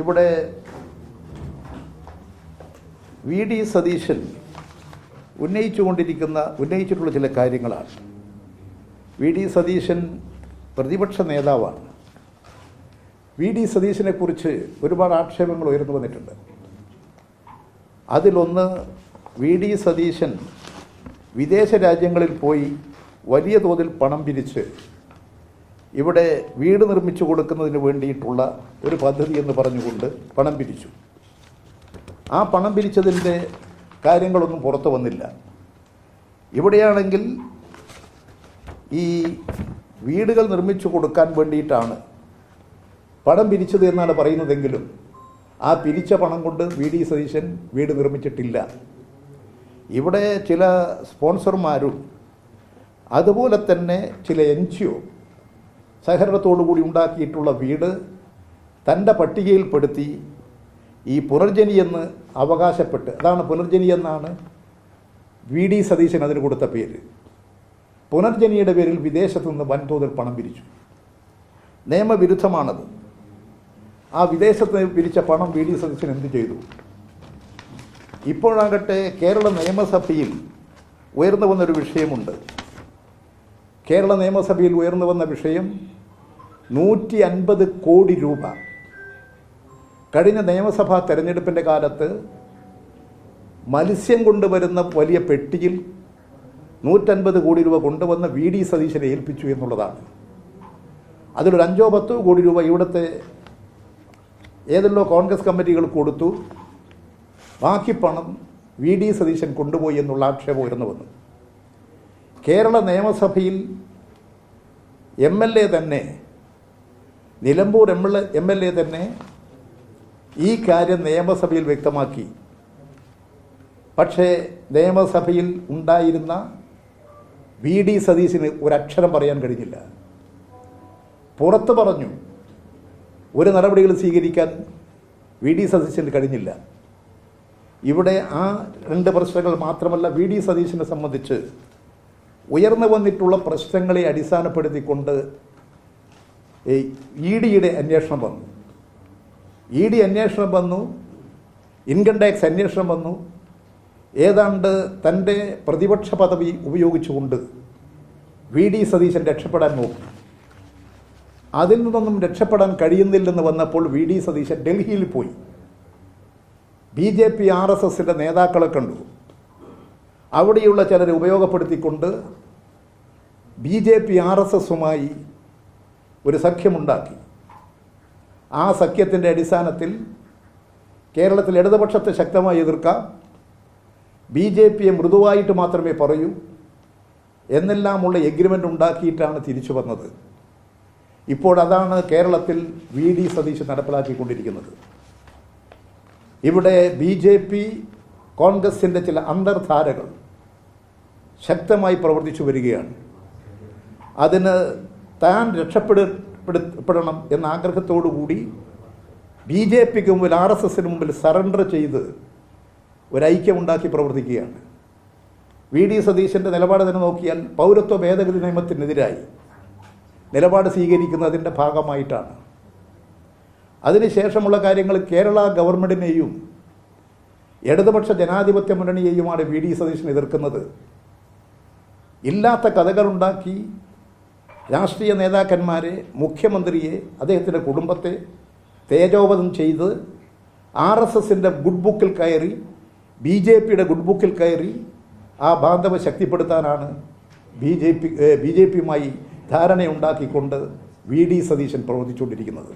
ഇവിടെ V D Satheesan ഉന്നയിച്ചുകൊണ്ടിരിക്കുന്ന ഉന്നയിച്ചിട്ടുള്ള ചില കാര്യങ്ങളാണ്. വി ഡി സതീശൻ പ്രതിപക്ഷ നേതാവാണ്. വി ഡി സതീശനെക്കുറിച്ച് ഒരുപാട് ആക്ഷേപങ്ങൾ ഉയർന്നു വന്നിട്ടുണ്ട്. അതിലൊന്ന് വി ഡി സതീശൻ വിദേശ രാജ്യങ്ങളിൽ പോയി വലിയ തോതിൽ പണം പിരിച്ച് ഇവിടെ വീട് നിർമ്മിച്ചു കൊടുക്കുന്നതിന് വേണ്ടിയിട്ടുള്ള ഒരു പദ്ധതി എന്ന് പറഞ്ഞുകൊണ്ട് പണം പിരിച്ചു. ആ പണം പിരിച്ചതിന്റെ കാര്യങ്ങളൊന്നും പുറത്തു വന്നില്ല. ഇവിടെയാണെങ്കിൽ ഈ വീടുകൾ നിർമ്മിച്ചു കൊടുക്കാൻ വേണ്ടിയിട്ടാണ് പണം പിരിച്ചത് എന്നാണ് പറയുന്നതെങ്കിലും ആ പിരിച്ച പണം കൊണ്ട് വി ഡി സതീശൻ വീട് നിർമ്മിച്ചിട്ടില്ല. ഇവിടെ ചില സ്പോൺസർമാരും അതുപോലെ തന്നെ ചില എൻ ജി ഒ സഹകരണത്തോടു കൂടി ഉണ്ടാക്കിയിട്ടുള്ള വീട് തന്റെ പട്ടികയിൽപ്പെടുത്തി ഈ പുനർജനി എന്ന് അവകാശപ്പെട്ട് അതാണ് പുനർജനി എന്നാണ് വി ഡി സതീശൻ അതിന് കൊടുത്ത പേര്. പുനർജനിയുടെ പേരിൽ വിദേശത്തു നിന്ന് വൻതോതിൽ പണം പിരിച്ചു. നിയമവിരുദ്ധമാണത്. ആ വിദേശത്ത് പിരിച്ച പണം വി ഡി സതീശൻ എന്ത് ചെയ്തു? ഇപ്പോഴാകട്ടെ കേരള നിയമസഭയിൽ ഉയർന്നു വന്നൊരു വിഷയമുണ്ട്. കേരള നിയമസഭയിൽ ഉയർന്നു വന്ന വിഷയം നൂറ്റി അൻപത് കോടി രൂപ. കഴിഞ്ഞ നിയമസഭാ തെരഞ്ഞെടുപ്പിന്റെ കാലത്ത് മത്സ്യം കൊണ്ടുവരുന്ന വലിയ പെട്ടിയിൽ നൂറ്റൻപത് കോടി രൂപ കൊണ്ടുവന്ന് വി ഡി സതീശനെ ഏൽപ്പിച്ചു എന്നുള്ളതാണ്. അതിലൊരു അഞ്ചോ പത്തോ കോടി രൂപ ഇവിടുത്തെ ഏതെല്ലോ കോൺഗ്രസ് കമ്മിറ്റികൾ കൊടുത്തു. ബാക്കി പണം വി ഡി സതീശൻ കൊണ്ടുപോയി എന്നുള്ള ആക്ഷേപം ഉയർന്നു വന്നു. കേരള നിയമസഭയിൽ എം എൽ എ തന്നെ Nilambur M L M L A തന്നെ ഈ കാര്യം നിയമസഭയിൽ വ്യക്തമാക്കി. പക്ഷേ നിയമസഭയിൽ ഉണ്ടായിരുന്ന വി ഡി സതീശിന് ഒരക്ഷരം പറയാൻ കഴിഞ്ഞില്ല. പുറത്ത് പറഞ്ഞു ഒരു നടപടികൾ സ്വീകരിക്കാൻ വി ഡി സതീശന് കഴിഞ്ഞില്ല. ഇവിടെ ആ രണ്ട് പ്രശ്നങ്ങൾ മാത്രമല്ല വി ഡി സതീശനെ സംബന്ധിച്ച് ഉയർന്നു വന്നിട്ടുള്ള പ്രശ്നങ്ങളെ അടിസ്ഥാനപ്പെടുത്തിക്കൊണ്ട് ഇ ഡിയുടെ അന്വേഷണം വന്നു. ഇ ഡി അന്വേഷണം വന്നു. ഇൻകം ടാക്സ് അന്വേഷണം വന്നു. ഏതാണ്ട് തന്റെ പ്രതിപക്ഷ പദവി ഉപയോഗിച്ചുകൊണ്ട് വി ഡി സതീശൻ രക്ഷപ്പെടാൻ നോക്കി. അതിൽ നിന്നൊന്നും രക്ഷപ്പെടാൻ കഴിയുന്നില്ലെന്ന് വന്നപ്പോൾ വി ഡി സതീശൻ ഡൽഹിയിൽ പോയി. B J P R S എസിന്റെ നേതാക്കളെ കണ്ടു. അവിടെയുള്ള ചിലരെ ഉപയോഗപ്പെടുത്തിക്കൊണ്ട് B J P R S എസുമായി ഒരു സഖ്യമുണ്ടാക്കി. ആ സഖ്യത്തിന്റെ അടിസ്ഥാനത്തിൽ കേരളത്തിൽ ഇടതുപക്ഷത്തെ ശക്തമായി എതിർക്കാം. ബി ജെ പിയെ മൃദുവായിട്ട് മാത്രമേ പറയൂ. എന്നെല്ലാമുള്ള എഗ്രിമെന്റ് ഉണ്ടാക്കിയിട്ടാണ് തിരിച്ചു വന്നത്. ഇപ്പോൾ അതാണ് കേരളത്തിൽ വി ഡി സതീശ് നടപ്പിലാക്കിക്കൊണ്ടിരിക്കുന്നത്. ഇവിടെ ബി ജെ പി കോൺഗ്രസിന്റെ ചില അന്തർധാരകൾ ശക്തമായി പ്രവർത്തിച്ചു വരികയാണ്. അതിന് താൻ രക്ഷപ്പെടപ്പെടണം എന്ന ആഗ്രഹത്തോടു കൂടി ബി ജെ പിക്ക് മുമ്പിൽ ആർ എസ് എസിന് മുമ്പിൽ സറണ്ടർ ചെയ്ത് ഒരൈക്യമുണ്ടാക്കി പ്രവർത്തിക്കുകയാണ്. വി ഡി സതീശന്റെ നിലപാട് തന്നെ നോക്കിയാൽ പൗരത്വ ഭേദഗതി നിയമത്തിനെതിരായി നിലപാട് സ്വീകരിക്കുന്നതിന്റെ ഭാഗമായിട്ടാണ്. അതിനുശേഷമുള്ള കാര്യങ്ങൾ കേരള ഗവൺമെന്റിനെയും ഇടതുപക്ഷ ജനാധിപത്യ മുന്നണിയെയുമാണ് വി ഡി സതീശൻ എതിർക്കുന്നത്. ഇല്ലാത്ത കഥകളുണ്ടാക്കി രാഷ്ട്രീയ നേതാക്കന്മാരെ മുഖ്യമന്ത്രിയെ അദ്ദേഹത്തിന്റെ കുടുംബത്തെ തേജോവധം ചെയ്ത് ആർ എസ് എസിന്റെ ഗുഡ് ബുക്കിൽ കയറി ബി ജെ പിയുടെ ഗുഡ് ബുക്കിൽ കയറി ആ ബാന്ധവ ശക്തിപ്പെടുത്താനാണ് B J P B J പിയുമായി ധാരണയുണ്ടാക്കിക്കൊണ്ട് വി ഡി സതീശൻ പ്രവർത്തിച്ചുകൊണ്ടിരിക്കുന്നത്.